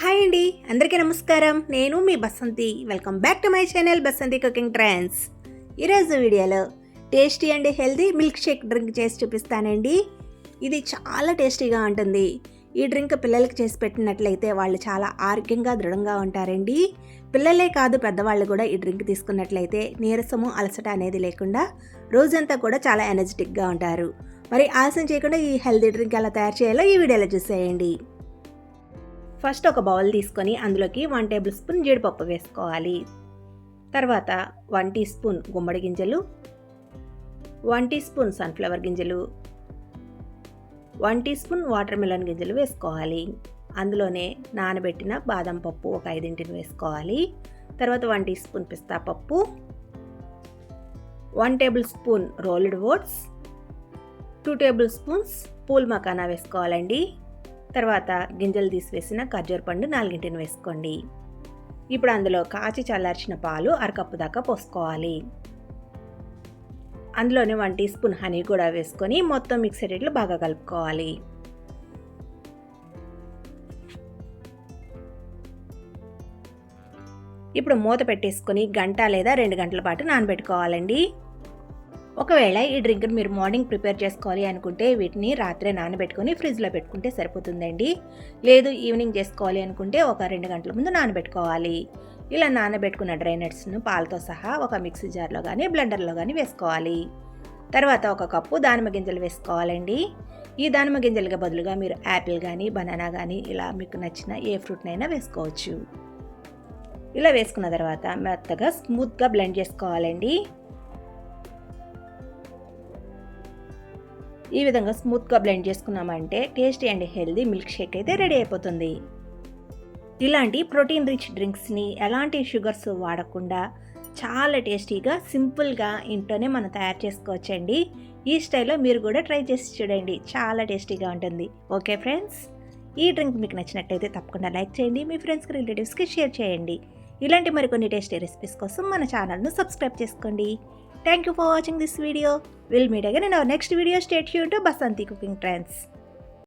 Hi అండి అందరికీ నమస్కారం. నేను మీ Basanti. Welcome back to my channel Basanti cooking trends ఈరోజు వీడియోలో tasty and healthy milk shake drink చేసి చూపిస్తానండి. ఇది చాలా టేస్టీగా ఉంటుంది. ఈ డ్రింక్ పిల్లలకి చేసి పెట్టినట్లయితే వాళ్ళు చాలా ఆరోగ్యంగా దృఢంగా ఉంటారండి. పిల్లలే కాదు పెద్దవాళ్ళు కూడా ఈ డ్రింక్ తీసుకున్నట్లయితే నీరసము అలసట అనేది లేకుండా రోజంతా కూడా చాలా ఎనర్జెటిక్గా ఉంటారు. మరి ఆలస్యం చేయకుండా ఈ హెల్దీ డ్రింక్ ఎలా తయారు చేయాలో ఈ వీడియోలో చూసేయండి. ఫస్ట్ ఒక బౌల్ తీసుకొని అందులోకి వన్ టేబుల్ స్పూన్ జీడిపప్పు వేసుకోవాలి. తర్వాత వన్ టీ స్పూన్ గుమ్మడి గింజలు వన్ టీ స్పూన్ సన్ఫ్లవర్ గింజలు one teaspoon watermelon గింజలు వేసుకోవాలి. అందులోనే నానబెట్టిన బాదం పప్పు ఒక ఐదింటిని వేసుకోవాలి. తర్వాత వన్ టీ స్పూన్ పిస్తా పప్పు one tablespoon rolled oats two tablespoons pool makhana వేసుకోవాలండి. తర్వాత గింజలు తీసివేసిన ఖర్జూర పండు నాలుగింటిని వేసుకోండి. ఇప్పుడు అందులో కాచి చల్లార్చిన పాలు అరకప్పు దాకా పోసుకోవాలి. అందులోనే వన్ టీ స్పూన్ హనీ కూడా వేసుకొని మొత్తం మిక్సర్ ఇట్లు బాగా కలుపుకోవాలి. ఇప్పుడు మూత పెట్టేసుకొని గంట లేదా రెండు గంటల పాటు నానబెట్టుకోవాలండి. ఒకవేళ ఈ డ్రింక్ని మీరు మార్నింగ్ ప్రిపేర్ చేసుకోవాలి అనుకుంటే వీటిని రాత్రే నానబెట్టుకొని ఫ్రిడ్జ్లో పెట్టుకుంటే సరిపోతుందండి. లేదు ఈవినింగ్ చేసుకోవాలి అనుకుంటే ఒక రెండు గంటల ముందు నానబెట్టుకోవాలి. ఇలా నానబెట్టుకున్న డ్రై నట్స్ను పాలతో సహా ఒక మిక్సీ జార్లో కానీ బ్లెండర్లో కానీ వేసుకోవాలి. తర్వాత ఒక కప్పు దానిమ్మ గింజలు వేసుకోవాలండి. ఈ దానిమ్మ గింజలకి బదులుగా మీరు యాపిల్ కానీ బనానా కానీ ఇలా మీకు నచ్చిన ఏ ఫ్రూట్నైనా వేసుకోవచ్చు. ఇలా వేసుకున్న తర్వాత మెత్తగా స్మూత్గా బ్లెండ్ చేసుకోవాలండి. ఈ విధంగా స్మూత్గా బ్లెండ్ చేసుకున్నామంటే tasty and healthy milk shake అయితే రెడీ అయిపోతుంది. ఇలాంటి ప్రోటీన్ రిచ్ డ్రింక్స్ని ఎలాంటి షుగర్స్ వాడకుండా చాలా టేస్టీగా సింపుల్గా ఇంట్లోనే మనం తయారు చేసుకోవచ్చండి. ఈ స్టైల్లో మీరు కూడా ట్రై చేసి చూడండి. చాలా టేస్టీగా ఉంటుంది. Okay friends? ఈ డ్రింక్ మీకు నచ్చినట్టయితే తప్పకుండా లైక్ చేయండి. మీ ఫ్రెండ్స్కి రిలేటివ్స్కి షేర్ చేయండి. ఇలాంటి మరికొన్ని టేస్టీ రెసిపీస్ కోసం మన ఛానల్ను సబ్స్క్రైబ్ చేసుకోండి. Thank you for watching this video. We'll meet again in our next video. Stay tuned to Basanti Cooking Trends.